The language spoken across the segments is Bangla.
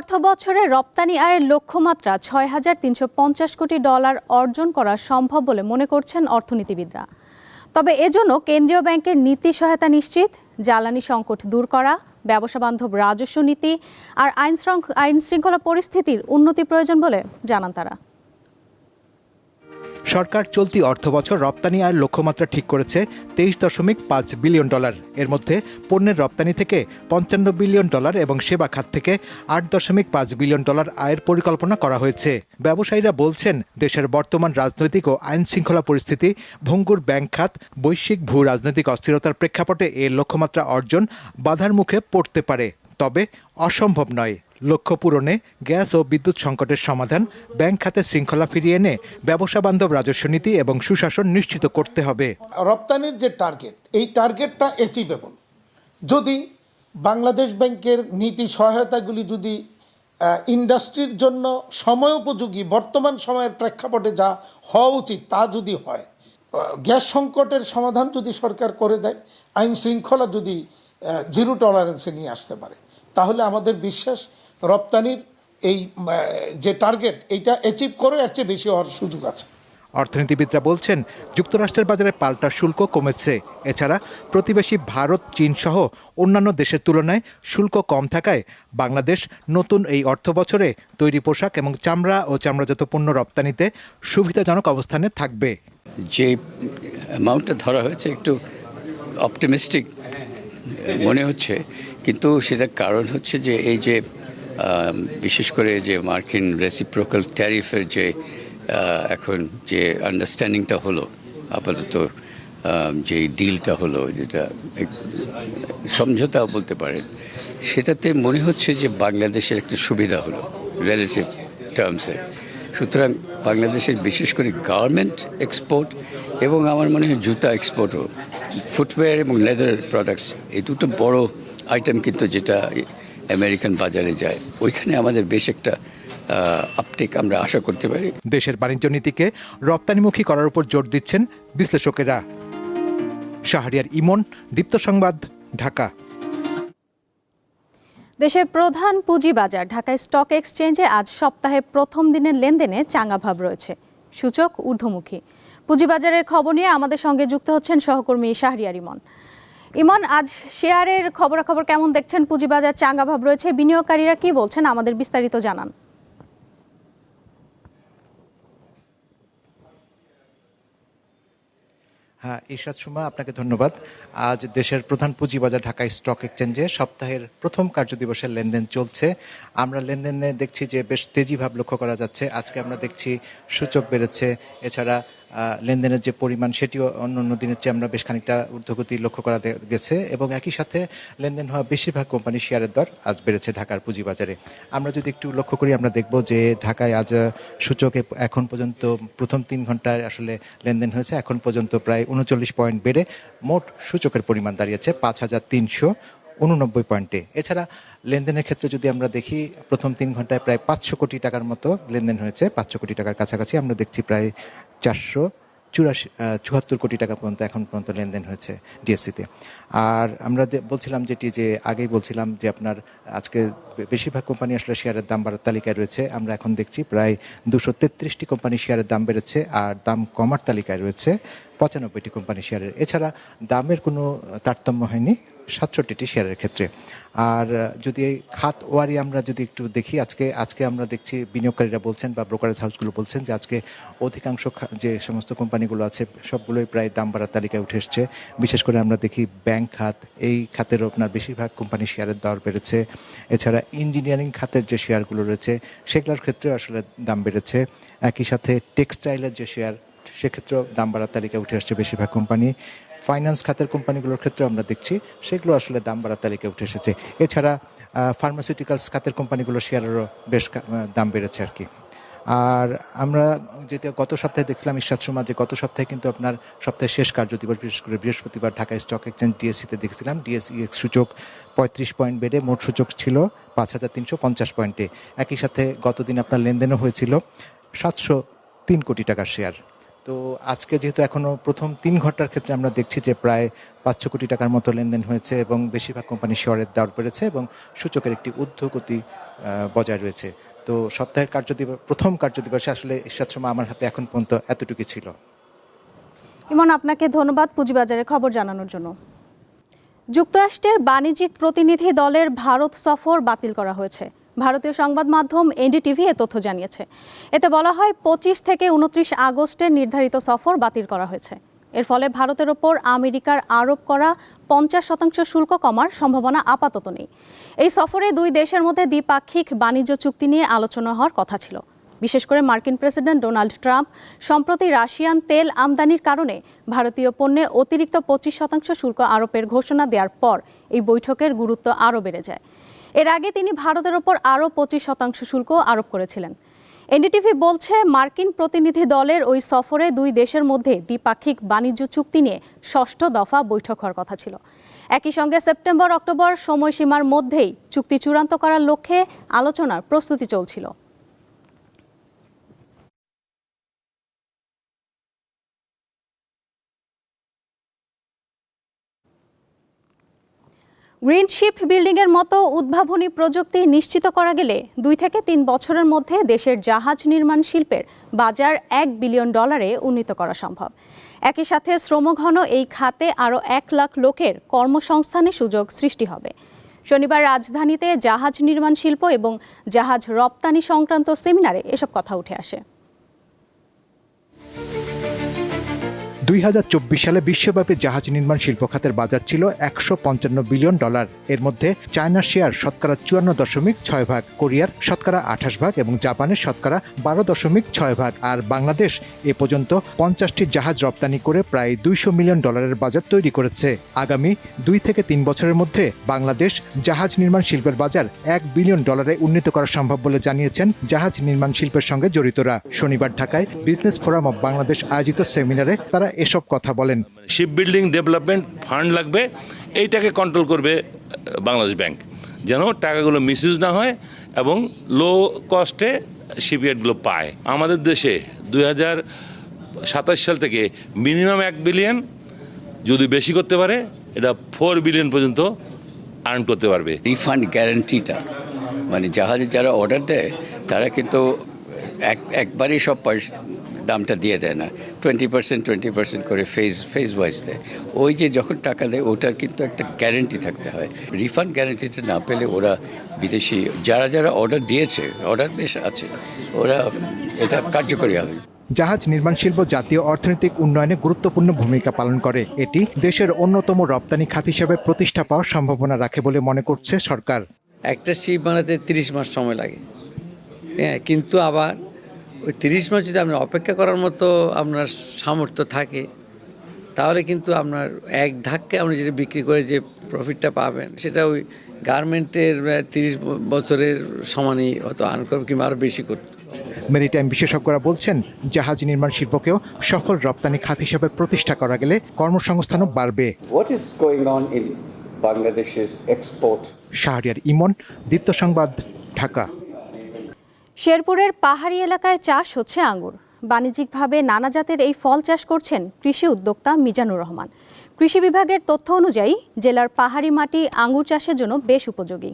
অর্থ বছরে রপ্তানি আয়ের লক্ষ্যমাত্রা ছয় হাজার তিনশো পঞ্চাশ কোটি ডলার অর্জন করা সম্ভব বলে মনে করছেন অর্থনীতিবিদরা। তবে এজন্য কেন্দ্রীয় ব্যাংকের নীতি সহায়তা নিশ্চিত, জ্বালানি সংকট দূর করা, ব্যবসা বান্ধব রাজস্ব নীতি আর আইন আইন শৃঙ্খলা পরিস্থিতির উন্নতি প্রয়োজন বলে জানান তারা। সরকার চলতি অর্থবছর রপ্তানি আয়ের লক্ষ্যমাত্রা ঠিক করেছে তেইশ দশমিক পাঁচ বিলিয়ন ডলার। এর মধ্যে পণ্যের রপ্তানি থেকে পঞ্চান্ন বিলিয়ন ডলার এবং সেবা খাত থেকে আট দশমিক পাঁচ বিলিয়ন ডলার আয়ের পরিকল্পনা করা হয়েছে। ব্যবসায়ীরা বলছেন, দেশের বর্তমান রাজনৈতিক ও আইন শৃঙ্খলা পরিস্থিতি, ভঙ্গুর ব্যাংক খাত, বৈশ্বিক ভূ রাজনৈতিক অস্থিরতার প্রেক্ষাপটে এ লক্ষ্যমাত্রা অর্জন বাধার মুখে পড়তে পারে, তবে অসম্ভব নয়। লক্ষ্য পূরণে গ্যাস ও বিদ্যুৎ সংকটের সমাধান, ব্যাংক খাতে শৃঙ্খলা ফিরিয়ে এনে ব্যবসা বান্ধব রাজস্ব নীতি এবং সুশাসন নিশ্চিত করতে হবে। রপ্তানির যে টার্গেট, এই টার্গেটটা অ্যাচিভেবল যদি বাংলাদেশ ব্যাংকের নীতি সহায়তাগুলি যদি ইন্ডাস্ট্রির জন্য সময়োপযোগী বর্তমান সময়ের প্রেক্ষাপটে যা হওয়া উচিত তা যদি হয় গ্যাস সংকটের সমাধান যদি সরকার করে দেয়, আইন শৃঙ্খলা যদি জিরো টলারেন্সে নিয়ে আসতে পারে। তাহলে আমাদের বিশ্বাস রপ্তানির এই যে টার্গেট এইটা অ্যাচিভ করে এর চেয়ে বেশি হওয়ার সুযোগ আছে। অর্থনীতিবিদরা বলছেন যুক্তরাষ্ট্রের বাজারে পাল্টা শুল্ক কমেছে। এছাড়া প্রতিবেশী ভারত চীন সহ অন্যান্য দেশের তুলনায় শুল্ক কম থাকায় বাংলাদেশ নতুন এই অর্থ বছরে তৈরি পোশাক এবং চামড়া ও চামড়াজাত পণ্য রপ্তানিতে সুবিধাজনক অবস্থানে থাকবে। যে অ্যামাউন্টটা ধরা হয়েছে একটু অপটিমিস্টিক মনে হচ্ছে, কিন্তু সেটার কারণ হচ্ছে যে এই যে বিশেষ করে যে মার্কিন রেসিপ্রোকাল ট্যারিফের যে এখন যে আন্ডারস্ট্যান্ডিংটা হলো, আপাতত যে ডিলটা হলো, যেটা সমঝোতা বলতে পারেন, সেটাতে মনে হচ্ছে যে বাংলাদেশের একটা সুবিধা হলো রিলেটিভ টার্মসে সুতরাং বাংলাদেশের বিশেষ করে গার্মেন্ট এক্সপোর্ট এবং আমার মনে হয় জুতা এক্সপোর্টও ফুটওয়্যার এবং লেদার প্রোডাক্টস এই দুটো বড় আইটেম কিন্তু যেটা আমেরিকান বাজারে যায়। ওইখানে আমাদের বেশ একটা আপটেক আমরা আশা করতে পারি। দেশের বাণিজ্য নীতিকে রপ্তানিমুখী করার উপর জোর দিচ্ছেন বিশ্লেষকেরা। শাহরিয়ার ইমন দীপ্ত সংবাদ ঢাকা। দেশের প্রধান পুঁজিবাজার ঢাকায় স্টক এক্সচেঞ্জে আজ সপ্তাহের প্রথম দিনের লেনদেনে চাঙ্গা ভাব রয়েছে। সূচক ঊর্ধ্বমুখী। পুঁজিবাজারের খবর নিয়ে আমাদের সঙ্গে যুক্ত হচ্ছেন সহকর্মী শাহরিয়ার ইমন। ইমন, আজ শেয়ারের খবরাখবর কেমন দেখছেন? পুঁজিবাজার চাঙ্গা ভাব রয়েছে, বিনিয়োগকারীরা কি বলছেন? আমাদের বিস্তারিত জানান। হ্যাঁ ইরশাদ সুমা, আপনাকে ধন্যবাদ। আজ দেশের প্রধান পুঁজিবাজার ঢাকা স্টক এক্সচেঞ্জে সপ্তাহের প্রথম কার্যদিবসের লেনদেন চলছে। আমরা লেনদেনে দেখছি যে বেশ তেজি ভাব লক্ষ্য করা যাচ্ছে। আজকে আমরা দেখছি সূচক বেড়েছে। এছাড়া লেনদেনের যে পরিমাণ, সেটিও অন্য অন্য দিনের চেয়ে আমরা বেশ খানিকটা ঊর্ধ্বগতি লক্ষ্য করা গেছে এবং একই সাথে লেনদেন হওয়া বেশিরভাগ কোম্পানির শেয়ারের দর আজ বেড়েছে ঢাকার পুঁজিবাজারে। আমরা যদি একটু লক্ষ্য করি, আমরা দেখব যে ঢাকায় আজ সূচকে এখন পর্যন্ত প্রথম তিন ঘন্টায় আসলে লেনদেন হয়েছে, এখন পর্যন্ত প্রায় উনচল্লিশ পয়েন্ট বেড়ে মোট সূচকের পরিমাণ দাঁড়িয়েছে পাঁচ হাজার তিনশো উননব্বই পয়েন্টে। এছাড়া লেনদেনের ক্ষেত্রে যদি আমরা দেখি, প্রথম তিন ঘন্টায় প্রায় পাঁচশো কোটি টাকার মতো লেনদেন হয়েছে, পাঁচশো কোটি টাকার কাছাকাছি আমরা দেখছি প্রায় চারশো চুরাশি চুয়াত্তর কোটি টাকা পর্যন্ত এখন পর্যন্ত লেনদেন হয়েছে ডিএসসিতে। আর আমরা বলছিলাম যেটি যে আগেই বলছিলাম যে আপনার আজকে বেশিরভাগ কোম্পানি আসলে শেয়ারের দাম বাড়ার তালিকায় রয়েছে। আমরা এখন দেখছি প্রায় দুশো তেত্রিশটি কোম্পানি শেয়ারের দাম বেড়েছে আর দাম কমার তালিকায় রয়েছে পঁচানব্বইটি কোম্পানি শেয়ারের। এছাড়া দামের কোনো তারতম্য হয়নি। সাতষট্টিটি শেয়ারের ক্ষেত্রে। আর যদি এই খাত ওয়ারি আমরা যদি একটু দেখি, আজকে আজকে আমরা দেখছি বিনিয়োগকারীরা বলছেন বা ব্রোকারেজ হাউসগুলো বলছেন যে আজকে অধিকাংশ যে সমস্ত কোম্পানিগুলো আছে, সবগুলোই প্রায় দাম বাড়ার তালিকায় উঠে এসছে। বিশেষ করে আমরা দেখি ব্যাংক খাত, এই খাতেরও আপনার বেশিরভাগ কোম্পানি শেয়ারের দর বেড়েছে। এছাড়া ইঞ্জিনিয়ারিং খাতের যে শেয়ারগুলো রয়েছে, সেগুলোর ক্ষেত্রে আসলে দাম বেড়েছে। একই সাথে টেক্সটাইলের যে শেয়ার, সেক্ষেত্রেও দাম বাড়ার তালিকায় উঠে আসছে বেশিরভাগ কোম্পানি। ফাইন্যান্স খাতের কোম্পানিগুলোর ক্ষেত্রে আমরা দেখছি, সেগুলো আসলে দাম বাড়ার তালিকায় উঠে এসেছে। এছাড়া ফার্মাসিউটিক্যালস খাতের কোম্পানিগুলোর শেয়ারেরও বেশ দাম বেড়েছে আর কি। আর আমরা যেটা গত সপ্তাহে দেখছিলাম ঈশ্বর শর্মা যে গত সপ্তাহে কিন্তু আপনার সপ্তাহের শেষ কার্যদিবস বিশেষ করে বৃহস্পতিবার ঢাকা স্টক এক্সচেঞ্জ ডিএসসিতে দেখছিলাম। ডিএসই সূচক পঁয়ত্রিশ পয়েন্ট বেড়ে মোট সূচক ছিল পাঁচ হাজার তিনশো পঞ্চাশ পয়েন্টে একই সাথে গতদিন আপনার লেনদেনও হয়েছিল সাতশো তিন কোটি টাকার শেয়ার তো আজকে যেহেতু এখনও প্রথম তিন ঘণ্টার ক্ষেত্রে আমরা দেখছি যে প্রায় পাঁচশো কোটি টাকার মতো লেনদেন হয়েছে এবং বেশিরভাগ কোম্পানি শেয়ারের দর বেড়েছে এবং সূচকের একটি ঊর্ধ্বগতি বজায় রয়েছে। তো সপ্তাহের কার্যদিবস, প্রথম কার্যদিবসে আসলে ইরশাদ শর্মা আমার হাতে এখন পর্যন্ত এতটুকু ছিল। ইমন, আপনাকে ধন্যবাদ পুঁজিবাজারের খবর জানানোর জন্য। যুক্তরাষ্ট্রের বাণিজ্যিক প্রতিনিধি দলের ভারত সফর বাতিল করা হয়েছে। ভারতীয় সংবাদ মাধ্যম এনডিটিভি এ তথ্য জানিয়েছে। এতে বলা হয়, পঁচিশ থেকে উনত্রিশ আগস্টের নির্ধারিত সফর বাতিল করা হয়েছে। এর ফলে ভারতের ওপর আমেরিকার আরোপ করা পঞ্চাশ শতাংশ শুল্ক কমার সম্ভাবনা আপাতত নেই। এই সফরে দুই দেশের মধ্যে দ্বিপাক্ষিক বাণিজ্য চুক্তি নিয়ে আলোচনা হওয়ার কথা ছিল। বিশেষ করে মার্কিন প্রেসিডেন্ট ডোনাল্ড ট্রাম্প, সম্প্রতি রাশিয়ান তেল আমদানির কারণে ভারতীয় পণ্যে অতিরিক্ত পঁচিশ শতাংশ শুল্ক আরোপের ঘোষণা দেওয়ার পর এই বৈঠকের গুরুত্ব আরও বেড়ে যায়। এর আগে তিনি ভারতের ওপর আরও পঁচিশ শতাংশ শুল্ক আরোপ করেছিলেন। এনডিটিভি বলছে, মার্কিন প্রতিনিধি দলের ওই সফরে দুই দেশের মধ্যে দ্বিপাক্ষিক বাণিজ্য চুক্তি নিয়ে ষষ্ঠ দফা বৈঠক হওয়ার কথা ছিল। একই সঙ্গে সেপ্টেম্বর অক্টোবর সময়সীমার মধ্যেই চুক্তি চূড়ান্ত করার লক্ষ্যে আলোচনার প্রস্তুতি চলছিল। গ্রিন শিপ বিল্ডিংয়ের মতো উদ্ভাবনী প্রযুক্তি নিশ্চিত করা গেলে দুই থেকে তিন বছরের মধ্যে দেশের জাহাজ নির্মাণ শিল্পের বাজার এক বিলিয়ন ডলারে উন্নীত করা সম্ভব। একই সাথে শ্রমঘন এই খাতে আরও এক লাখ লোকের কর্মসংস্থানের সুযোগ সৃষ্টি হবে। শনিবার রাজধানীতে জাহাজ নির্মাণ শিল্প এবং জাহাজ রপ্তানি সংক্রান্ত সেমিনারে এসব কথা উঠে আসে। দুই হাজার চব্বিশ সালে বিশ্বব্যাপী জাহাজ নির্মাণ শিল্প খাতের বাজার ছিল একশো পঞ্চান্ন বিলিয়ন ডলার। এর মধ্যে চায়নার শেয়ার শতকরা চুয়ান্ন দশমিক ছয় ভাগ, কোরিয়ার শতকরা আঠাশ ভাগ এবং জাপানের শতকরা বারো দশমিক ছয় ভাগ। আর বাংলাদেশ এ পর্যন্ত পঞ্চাশটি জাহাজ রপ্তানি করে প্রায় দুইশো মিলিয়ন ডলারের বাজার তৈরি করেছে। আগামী দুই থেকে তিন বছরের মধ্যে বাংলাদেশ জাহাজ নির্মাণ শিল্পের বাজার এক বিলিয়ন ডলারে উন্নীত করা সম্ভব বলে জানিয়েছেন জাহাজ নির্মাণ শিল্পের সঙ্গে জড়িতরা। শনিবার ঢাকায় বিজনেস ফোরাম অব বাংলাদেশ আয়োজিত সেমিনারে তারা এসব কথা বলেন। শিপ বিল্ডিং ডেভেলপমেন্ট ফান্ড লাগবে এইটাকে কন্ট্রোল করবে বাংলাদেশ ব্যাংক যেন টাকাগুলো মিসইউজ না হয় এবং লো কস্টে শিপইয়ার্ডগুলো পায়। আমাদের দেশে দুই হাজার সাতাশ সাল থেকে মিনিমাম এক বিলিয়ন যদি বেশি করতে পারে এটা ফোর বিলিয়ন পর্যন্ত আর্ন করতে পারবে। রিফান্ড গ্যারান্টিটা মানে জাহাজে যারা অর্ডার দেয় তারা কিন্তু এক একবারই সব পয়সা দামটা দিয়ে দেয় না। টোয়েন্টি পার্সেন্ট টোয়েন্টি পার্সেন্ট করে ফেজ ফেজ ওয়াইজ দেয়। ওই যে যখন টাকা দেয় ওটার কিন্তু একটা গ্যারেন্টি থাকতে হয়। রিফান্ড গ্যারেন্টিটা না পেলে ওরা বিদেশি যারা যারা অর্ডার দিয়েছে অর্ডার বেশ আছে ওরা এটা কার্যকরী হবে। জাহাজ নির্মাণ শিল্প জাতীয় অর্থনৈতিক উন্নয়নে গুরুত্বপূর্ণ ভূমিকা পালন করে। এটি দেশের অন্যতম রপ্তানি খাত হিসেবে প্রতিষ্ঠা পাওয়ার সম্ভাবনা রাখে বলে মনে করছে সরকার। একটা শিপ বানাতে তিরিশ মাস সময় লাগে। হ্যাঁ কিন্তু আবার ওই তিরিশ মাস যদি আপনার অপেক্ষা করার মতো আপনার সামর্থ্য থাকে তাহলে কিন্তু আপনার এক ধাক্কে আপনি যেটা বিক্রি করে যে প্রফিটটা পাবেন সেটা ওই গার্মেন্টের তিরিশ বছরের সমানই হয়তো আর্ন করবে কিংবা আরও বেশি করতে মেরিটাইম বিশেষজ্ঞরা বলছেন জাহাজ নির্মাণ শিল্পকেও সফল রপ্তানি খাত হিসেবে প্রতিষ্ঠা করা গেলে কর্মসংস্থানও বাড়বে। What is going on in Bangladesh's export? Shahriar ইমন দীপ্ত সংবাদ ঢাকা। শেরপুরের পাহাড়ি এলাকায় চাষ হচ্ছে আঙ্গুর। বাণিজ্যিকভাবে নানা জাতের এই ফল চাষ করছেন কৃষি উদ্যোক্তা মিজানুর রহমান। কৃষি বিভাগের তথ্য অনুযায়ী, জেলার পাহাড়ি মাটি আঙ্গুর চাষের জন্য বেশ উপযোগী।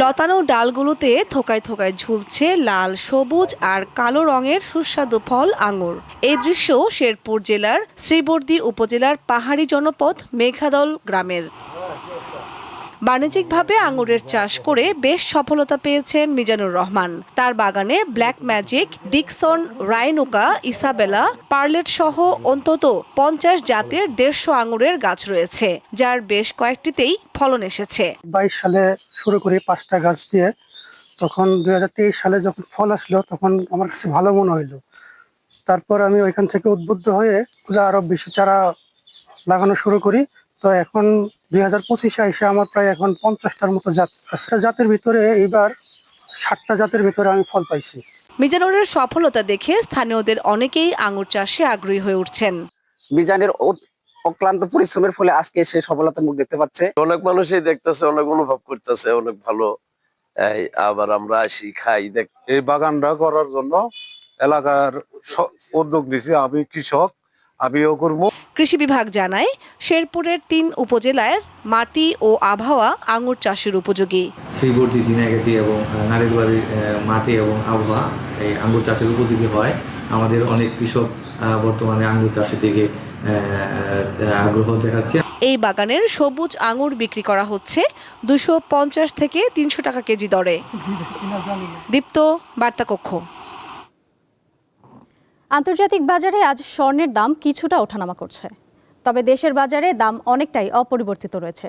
লতানো ডালগুলোতে থোকায় থোকায় ঝুলছে লাল, সবুজ আর কালো রঙের সুস্বাদু ফল আঙুর এই দৃশ্য শেরপুর জেলার শ্রীবর্দী উপজেলার পাহাড়ি জনপদ মেঘাদল গ্রামের। বাণিজ্যিকভাবে আঙুরের চাষ করে বেশ সফলতা পেয়েছেন মিজানুর রহমান। তার বাগানে ব্ল্যাক ম্যাজিক, ডিকসন, রাইনুকা, ইসাবেলা, পার্লেট সহ অন্তত পঞ্চাশ জাতের দেড়শো আঙুরের গাছ রয়েছে, যার বেশ কয়েকটিতেই ফলন এসেছে। বাইশ সালে শুরু করি পাঁচটা গাছ দিয়ে। তখন দুই হাজার তেইশ সালে যখন ফল আসলো, তখন আমার কাছে ভালো মনে হইল। তারপর আমি ওইখান থেকে উদ্বুদ্ধ হয়ে আরও বেশি চারা লাগানো শুরু করি। তো এখন দুই হাজার পঁচিশে এসে আমার প্রায় এখন পঞ্চাশটার মতো জাত আছে। জাতের ভিতরে এইবার ষাটটা জাতের ভিতরে আমি ফল পাইছি। মিজানুরের সফলতা দেখে স্থানীয়দের অনেকেই আঙুর চাষে আগ্রহী হয়ে উঠছেন। মিজানের অক্লান্ত পরিশ্রমের ফলে আজকে সে সফলতার মুখ দেখতে পাচ্ছে। অনেক মানুষই দেখতেছে অনেক অনুভব করতেছে অনেক ভালো। এই আবার আমরা আসি খাই দেখ এই বাগানটা করার জন্য এলাকার উদ্যোগ নিছি। আমি কৃষক আমিও করব। কৃষি বিভাগ জানায় শেরপুরের তিন উপজেলার মাটি ও আবহাওয়া আঙুর চাষের উপযোগী। শ্রীবর্তী জিনাগাতি এবং নারীবাড়ির মাটি এবং আবহাওয়া এই আঙ্গুর চাষের উপযোগী হয়। আমাদের অনেক কৃষক বর্তমানে আঙ্গুর চাষের দিকে আগ্রহ দেখাচ্ছে। এই বাগানের সবুজ আঙুর বিক্রি করা হচ্ছে দুশো পঞ্চাশ থেকে তিনশো টাকা কেজি দরে। দীপ্ত বার্তা কক্ষ আন্তর্জাতিক বাজারে আজ স্বর্ণের দাম কিছুটা ওঠানামা করছে। তবে দেশের বাজারে দাম অনেকটাই অপরিবর্তিত রয়েছে।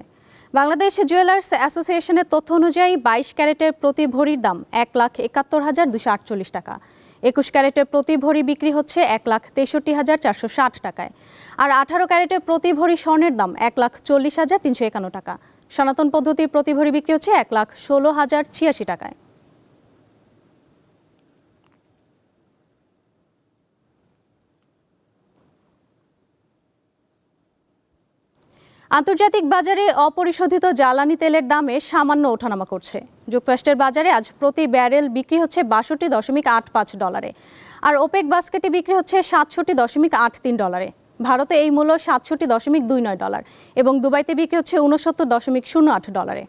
বাংলাদেশ জুয়েলার্স অ্যাসোসিয়েশনের তথ্য অনুযায়ী বাইশ ক্যারেটের প্রতি ভরির দাম এক লাখ একাত্তর হাজার দুশো আটচল্লিশ টাকা। একুশ ক্যারেটের প্রতি ভরি বিক্রি হচ্ছে এক লাখ তেষট্টি হাজার চারশো ষাট টাকায়। আর আঠারো ক্যারেটের প্রতি ভরি স্বর্ণের দাম এক লাখ চল্লিশ হাজার তিনশো একান্ন টাকা। সনাতন পদ্ধতির প্রতি ভরি বিক্রি হচ্ছে এক লাখ ষোলো হাজার ছিয়াশি টাকায়। আন্তর্জাতিক বাজারে অপরিশোধিত জ্বালানি তেলের দামে সামান্য ওঠানামা করছে। যুক্তরাষ্ট্রের বাজারে আজ প্রতি ব্যারেল বিক্রি হচ্ছে বাষট্টি দশমিক আট পাঁচ ডলারে, আর ওপেক বাস্কেটে বিক্রি হচ্ছে সাতষট্টি দশমিক আট তিন ডলারে। ভারতে এই মূল্য সাতষট্টি দশমিক দুই নয় ডলার এবং দুবাইতে বিক্রি হচ্ছে উনসত্তর দশমিক শূন্য আট ডলারে।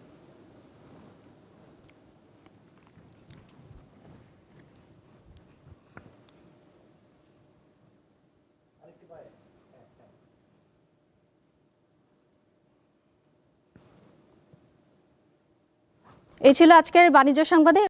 এই ছিল আজকের বাণিজ্য সংবাদে।